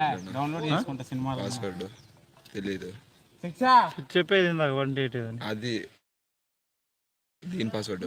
Download చేసుకుంటా cinema password తెలీదు చెప్పేది ఇందాక వన్ అని అది దీని పాస్వర్డ్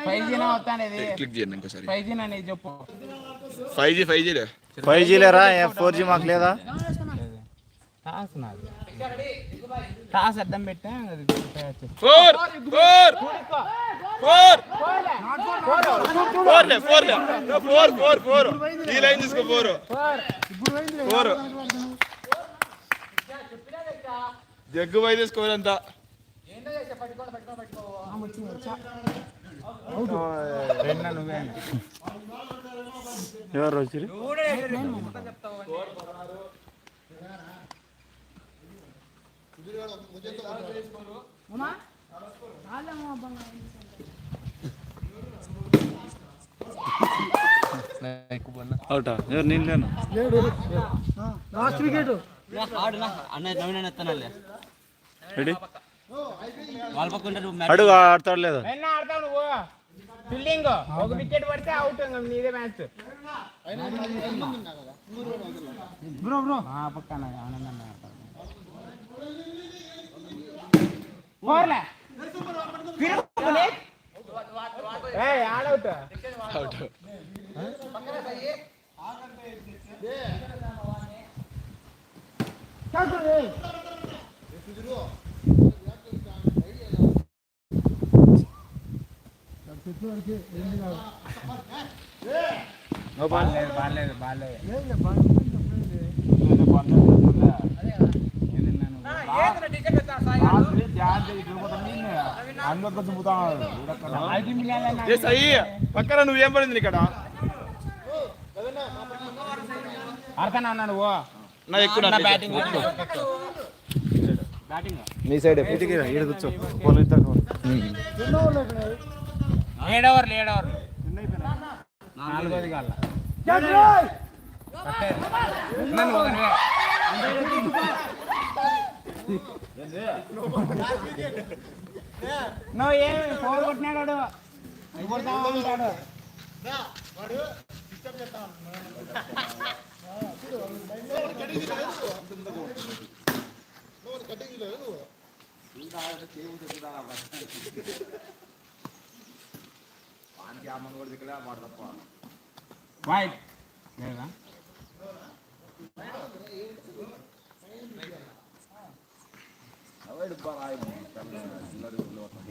ఫైవ్ జీ వస్తానేది క్లిక్ చేయండి ఇంకోసారి five G five G five G లేరా ఫోర్ జీ మాకు లేదా టాస్ నాది టాస్ అడ్డం పెట్టా అది పెట్టేయచ్చు. Four four four four four four four four. ఈ లైన్ తీసుకో ఫోర్. ఫోర్. జగ్గు తీసుకోవాలంతా రెండున నువ్వే ఎవరు వచ్చి అవుటా ఎవరు నేను లేను రెడీ అడుగు ఆడతాడు లేదా ఎన్న ఆడతావు నువ్వు ఫీల్డింగ్ ఒక వికెట్ పడితే అవుట్ నీదే మ్యాచ్ బ్రో బ్రో పక్కన ఆనందం ఫోర్లే ఏ ఆడవుట్ అవుట్ బాగాలేదు బాగాలేదు బాగాలేదు పక్కన నువ్వేం పడింది ఇక్కడ అర్థనా అన్నా నువ్వు నా ఎక్కువ నా బ్యాటింగ్ మీ సైడ్ కూర్చో. వాళ్ళు ఇద్దరు ఏడు ఓవర్లు ఏడు ఓవర్లు నాలుగోది కాళ్ళ. నువ్వు ఏం ఫోర్ కొట్టినాడు వాడు. కొడతా ఉంటాడు వైట్ లేదా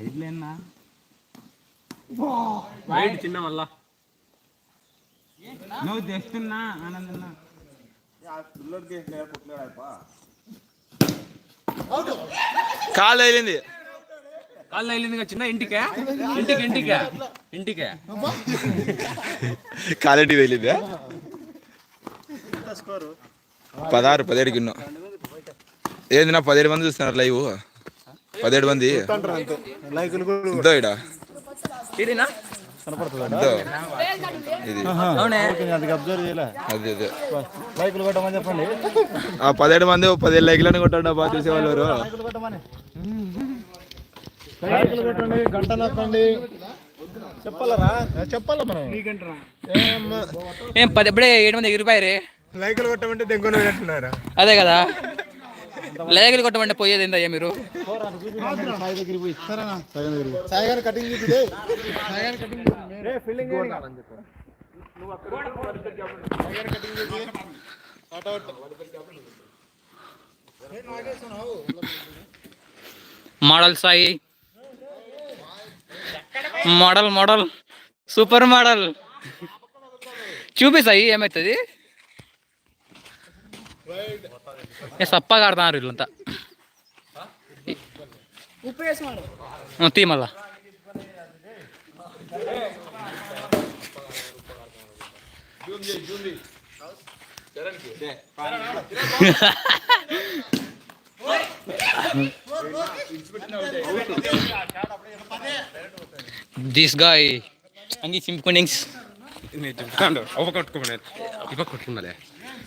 ఎడ్లేనా వైట్ చిన్న మళ్ళా నువ్వు తెస్తున్నా ఆనందన్నా. కాలు వెళ్ళింది కాళ్ళు వెళ్ళింది చిన్న ఇంటికే? ఇంటికి ఇంటికే? ఇంటికే? వెళ్ళిందా? పదహారు పదిహేడు గిన్నె ఏంది నా పదిహేడు మంది చూస్తున్నారు లైవ్? పదిహేడు మంది? ఇద్దో ఇడ ఇదేనా? ఇద్దో. ఇది. అవునే. అందుకు అబ్జర్వ్ చేయలే అదే అదే. లైకులు కొట్టమని చెప్పండి. ఆ పదిహేడు మంది పదిహేడు లైక్లని కొట్టండి బాగా చూసేవాళ్ళు లైకులు లైకులు కొట్టండి గంట నొక్కండి. చెప్పాలరా? చెప్పాలా మనం? ఏం పది ఇప్పుడే ఏడు మంది ఎగిరిపోయారే లైకులు కొట్టమంటే దెంకొని పోయినట్టున్నారా అదే కదా. లేగలు కొట్టమంటే పోయేది ఏందయ్యా మీరు? Cutting model Sai. Model model super model చూపి సాయి ఏమవుతుంది ఏ సప్పగా ఆడుతున్నారు వీళ్ళంతా ఆ, తీ మళ్ళా దిస్ గాయ్ అంగి చెప్తాను అవ్వ కొట్టుకోమని ఇవ్వ కొట్టుకున్నలే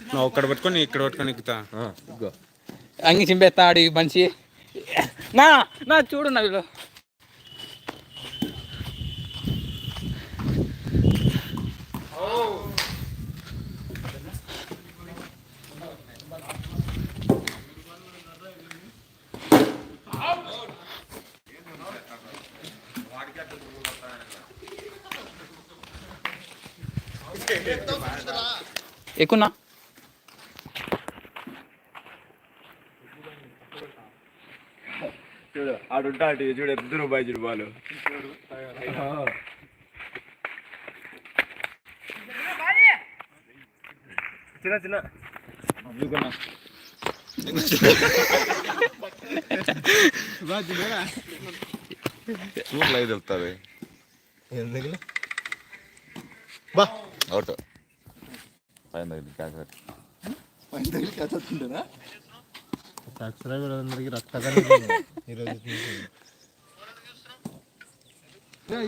నువ్వు ఒక్కడ పట్టుకొని ఇక్కడ పట్టుకొని ఎక్కుతా. అంగి చింపేస్తాడు ఈ మనిషి. నా నా చూడు నా వీళ్ళు ఎక్కున్నా చూడు ఆడుంటా అటు చూడు ఎద్దురు బాయ్ చూడు బాలు చిన్న చిన్న. లైవ్ తెలుస్తుంది బా. అవుట్ పైన తగిలి క్యాచ్ పెట్టి సబ్స్క్రైబర్ అందరికి రక్తగా ఈరోజు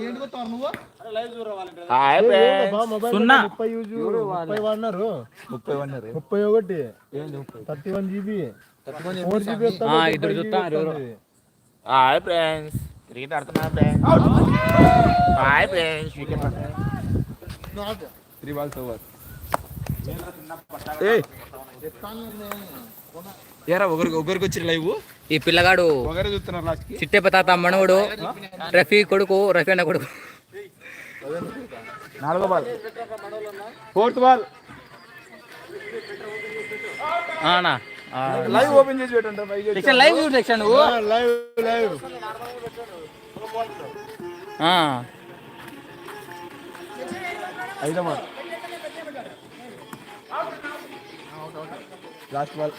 ఏంటి కొత్తారు నువ్వు? హాయ్ మొబైల్ సున్నా. ముప్పై యూజ్ ముప్పై వాడినారు. ముప్పై వన్నారు ముప్పై ఒకటి. Thirty one GB. Four GB ఆ, ఇద్దరు చూస్తారు ఎవరు. Hi friends. క్రికెట్ ఆడుతున్నా friends. Hi friends. Cricket three balls over ఏరా ఒకరికి ఒకరికి వచ్చి లైవ్? ఈ పిల్లగాడు చిట్టెప్ప తాత మనవడు రఫీ కొడుకు రఫీ అన్న కొడుకు. నాలుగో బాల్. Fourth ball. ఆనా. లైవ్ ఓపెన్ చేసి పెట్టండి పైకి వచ్చి. సెక్షన్ లైవ్ చూడు సెక్షన్ నువ్వు. Live live. ఆ. లాస్ట్ బాల్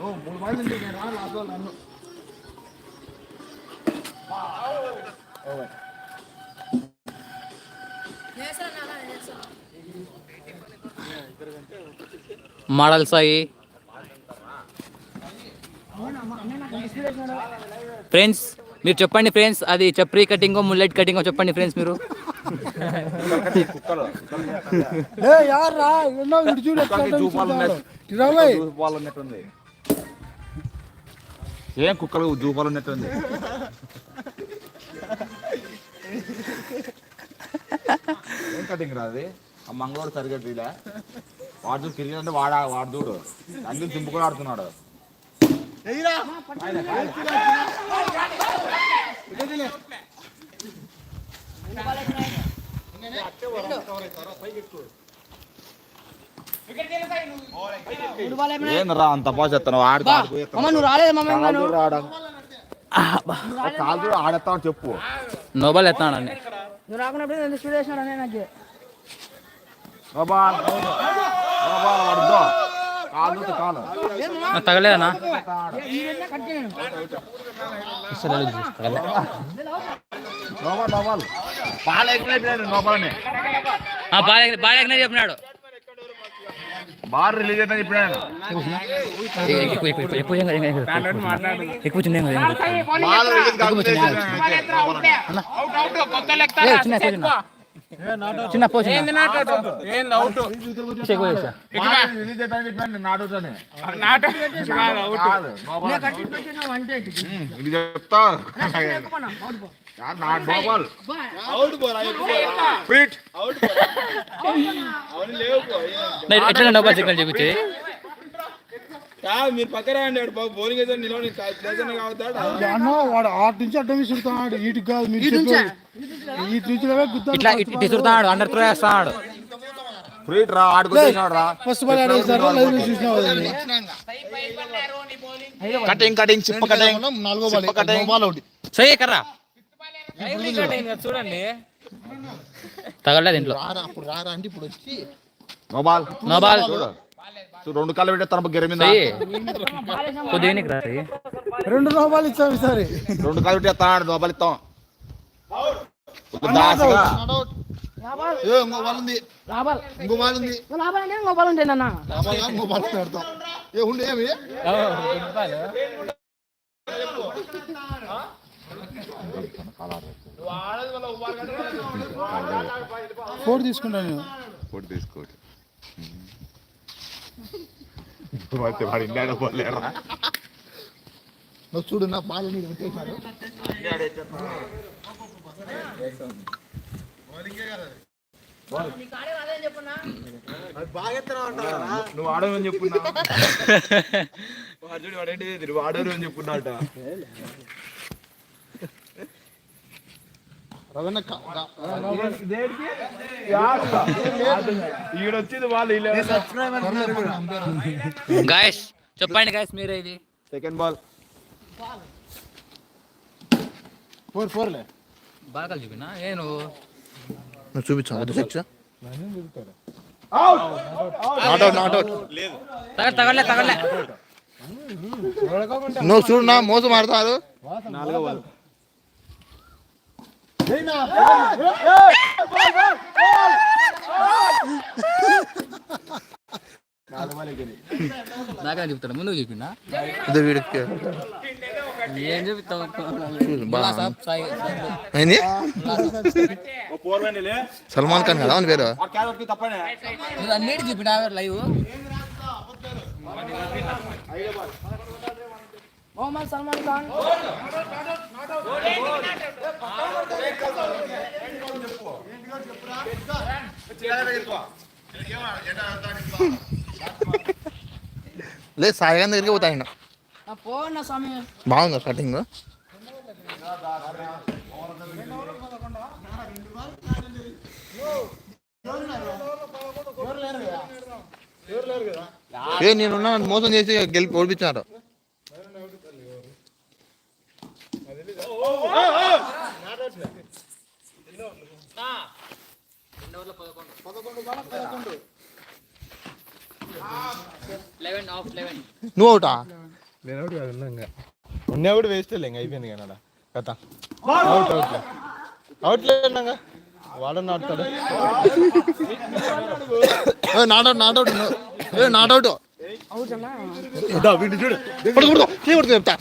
ఓ మూడు బాల్ ఉంది నేను లాస్ట్ బాల్ నన్ను. మోడల్ సాయి. ఫ్రెండ్స్ మీరు చెప్పండి ఫ్రెండ్స్ అది చప్రీ కటింగో ముల్లెట్ కటింగో చెప్పండి ఫ్రెండ్స్ మీరు. ఏ యార్ ఎన్నో ఇరవై ఉన్నట్టుంది. ఏం కుక్కలు జూపాలు ఉన్నట్టుంది. ఏం కటింగ్ రాది ఆ మంగళవాడు సరిగ్గా తీలే వాడు చూడు క్రికెట్ అంటే వాడా వాడు చూడు. అన్ని దింపు కూడా ఆడుతున్నాడు ఏంద్రా అంత నువ్వు రాలేదు కాలు ఆడేస్తావు చెప్పు. నోబల్ ఎత్తానని నువ్వు రాకున్నప్పుడు ఎంత స్పీడ్ వేసినాడు నాకు. నోబాల్ నోబాల్ నోబాలని బాగా బాగా చెప్పినాడు. బార్ రిలీజ్ అయితే చెప్పినాను ఎక్కువ ఎక్కువ చిన్న. చిన్న చిన్న పో చిన్న ఎక్కువ చేసా. బాల్ రిలీజ్ అయితే చెప్పినాను నాటుతానే కాదు. నోబాల్ ఇది చెప్తా. నా నోబాల్ ఫిట్ ఎట్లా నోబల్ సిగ్నల్ మీరు పక్కన రండి వాడు బౌలింగ్ అయితే నిలవని అన్న వాడు ఆటి నుంచి అడ్డం విసురుతున్నాడు. వీటికి కాదు మీరు నుంచి? ఇట్లా ఇటు ఇసురుతాడు అండర్ త్రో ఫ్రీట్ రా ఆడుకొచ్చేసినాడు రా ఫస్ట్ బాల్ ఆడేస్తారు లైవ్లో చూసినావు అది. కటింగ్ కటింగ్ చిప్ప కటింగ్. నాలుగో బాల్ బాల్ కర్రా. తగలలేదు ఇంట్లో రారా అప్పుడు రారా అంటే ఇప్పుడు వచ్చి నోబాల్ నోబాల్ చూడు చూడు రెండు కాళ్ళు పెట్టే తనపు గిర మీద. రా. రెండు బాల్ ఇచ్చాం ఈసారి. రెండు కాళ్ళు ఇస్తాం దాసగా. ఇంకో ఇంకో ఇంకో బాల్ నాన్న? ఇంకో బాల్ పెడతాం. ఏ ఉండే ఏమి? ఫోర్ తీసుకుంటాను ఫోటో తీసుకోండి వాడు ఇండియాలో పోలేరా? నువ్వు చూడు నా బాల్ నీకు పెట్టేశారు. నువ్వు ఆడవని చెప్పున్నా వాడు చూడు వాడేంటి నువ్వు ఆడరు అని చెప్పున్నాట రవణ ఈడొచ్చింది వాళ్ళు గాయస్ చెప్పండి. గాయస్ మీరే ఇది. సెకండ్ బాల్ ఫోర్ ఫోర్లే బాగా చూపినా ఏ నువ్వు? నువ్వు చూపించు అది six not out not out తగ తగలే తగలే నువ్వు చూడు నా మోసం ఆడతారు. నాలుగో బాల్ నాకలా చెప్తాడు ముందు చెప్పిండా వీడికి. ఏం చెప్తావు సల్మాన్ ఖాన్ కదా పేరు? అన్నిటి చెప్పిండా లైవ్ మొహమ్మద్ సల్మాన్ ఖాన్ లేదు సాయిగాన్ దగ్గరికి పోతా ఆయన. నా పోన్న స్వామి. బాగుందా కటింగ్? ఏ నేనున్నా నన్ను మోసం చేసి గెలిపి ఓడిపించారు నువ్వు అవుటా? నేను ఒకటి కాదు ఉన్నా ఉన్నా కూడా వేస్ట్ ఇంకా అయిపోయింది కానీ కథ. అవుట్ అవుట్ అవుట్ లేదంగా వాడు నాటుతాడు. Not out not out out చూడు. చెప్తా.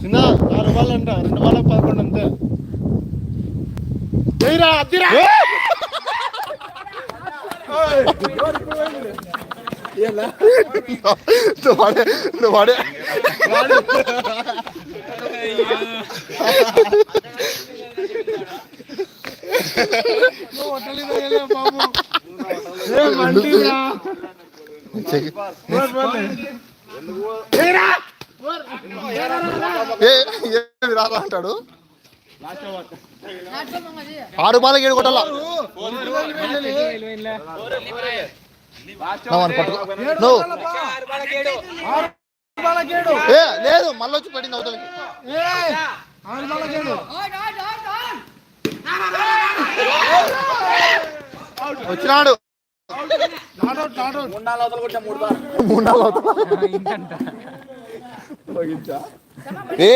చిన్న ఆరు వాళ్ళు అంట రెండు వాళ్ళకి పదకొండు అంతే అద్దిరా నువ్వు వాడే వాడే ఏమి అంటాడు ఆరు బాలకి ఏడు కొట్టాల నువ్వు ఏ లేదు మళ్ళీ వచ్చి పడింది అవతలకి. వచ్చినాడు. మూడు నాలుగు అవతల. ఏ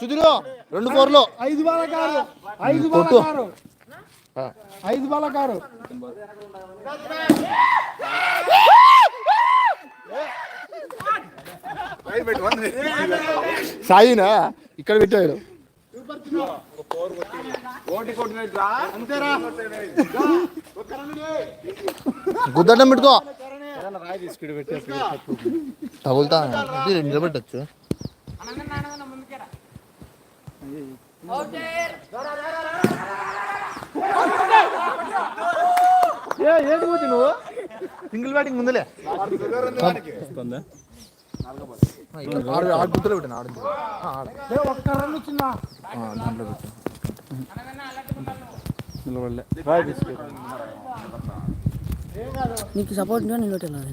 సుధీరు రెండు ఫోర్లు. ఐదు బాల కారు ఐదు బాల కొట్టు. ఐదు బాల కారు సాయినా ఇక్కడ పెట్టాడు గుద్దడం పెట్టుకో. తగులుతా. నిలబెట్టచ్చు ఏ ఏది పోతే నువ్వు సింగిల్ బ్యాటింగ్ ముందులే ఆడు ఆడు గుర్తులో పెట్టాను ఆడు ఆ, ఆడు. ఏ, ఒక్క రన్ వచ్చిందా ఆ, దాంట్లో పెట్టాను నీకు సపోర్ట్ ఉంటే నేను ఒకటి వెళ్ళాలి.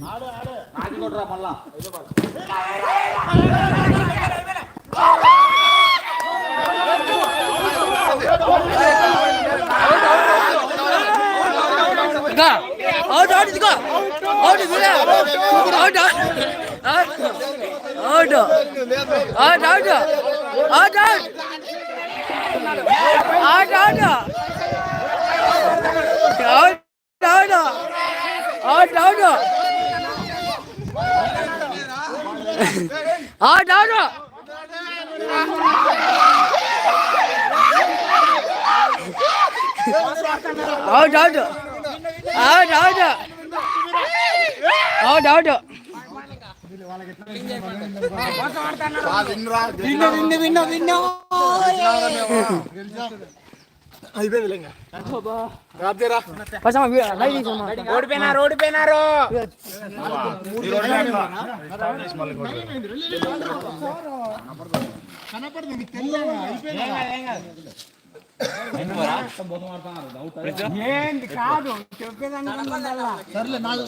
ఇంకా అవుట్ అవుట్ ఇదిగో. అవుట్ ఇదిగో. Out. Out out. Out out. Out out. Out out. Out out. Out out. Out out. Out out. Out out. ఓడిపోయినారు ఏంటి కాదు చెప్పేదాన్ని సర్లే నాలుగు